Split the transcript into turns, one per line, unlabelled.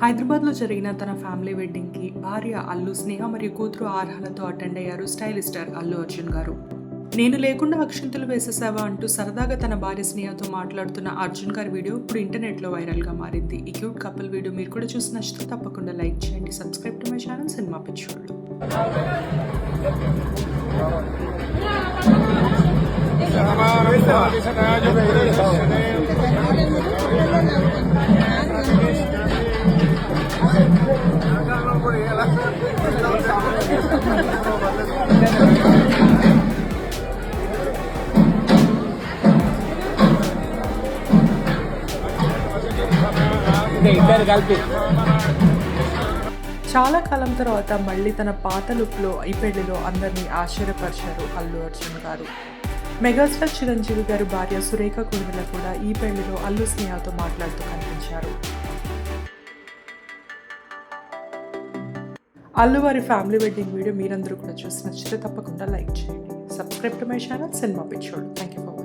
హైదరాబాద్లో జరిగిన తన ఫ్యామిలీ వెడ్డింగ్కి భార్య అల్లు స్నేహ మరియు కూతురు ఆర్హలతో అటెండ్ అయ్యారు స్టైలిష్ స్టార్ అల్లు అర్జున్ గారు. నేను లేకుండా అక్షంతలు వేసేసావా అంటూ సరదాగా తన భార్య స్నేహతో మాట్లాడుతున్న అర్జున్ గారి వీడియో ఇప్పుడు ఇంటర్నెట్లో వైరల్గా మారింది. ఈ క్యూట్ కపుల్ వీడియో మీరు కూడా చూసి నచ్చితే తప్పకుండా లైక్ చేయండి సబ్స్క్రైబ్ టు మై ఛానల్ సినిమా పిచ్చోళ్ళు
ఇద్దరు కలిపి.
చాలా కాలం తర్వాత మళ్ళీ తన పాత లుక్లో ఈ పెళ్ళిలో అందరినీ ఆశ్చర్యపరిచారు అల్లు అర్జున్ గారు. మెగాస్టార్ చిరంజీవి గారి భార్య సురేఖ కుండల కూడా ఈ పెళ్ళిలో అల్లు స్నేహతో మాట్లాడుతూ కనిపించారు. అల్లు వారి ఫ్యామిలీ వెడ్డింగ్ వీడియో మీరందరూ కూడా చూసి నచ్చితే తప్పకుండా లైక్ చేయండి. Subscribe to my channel cinema పిచ్చోడు థ్యాంక్ యూ ఫర్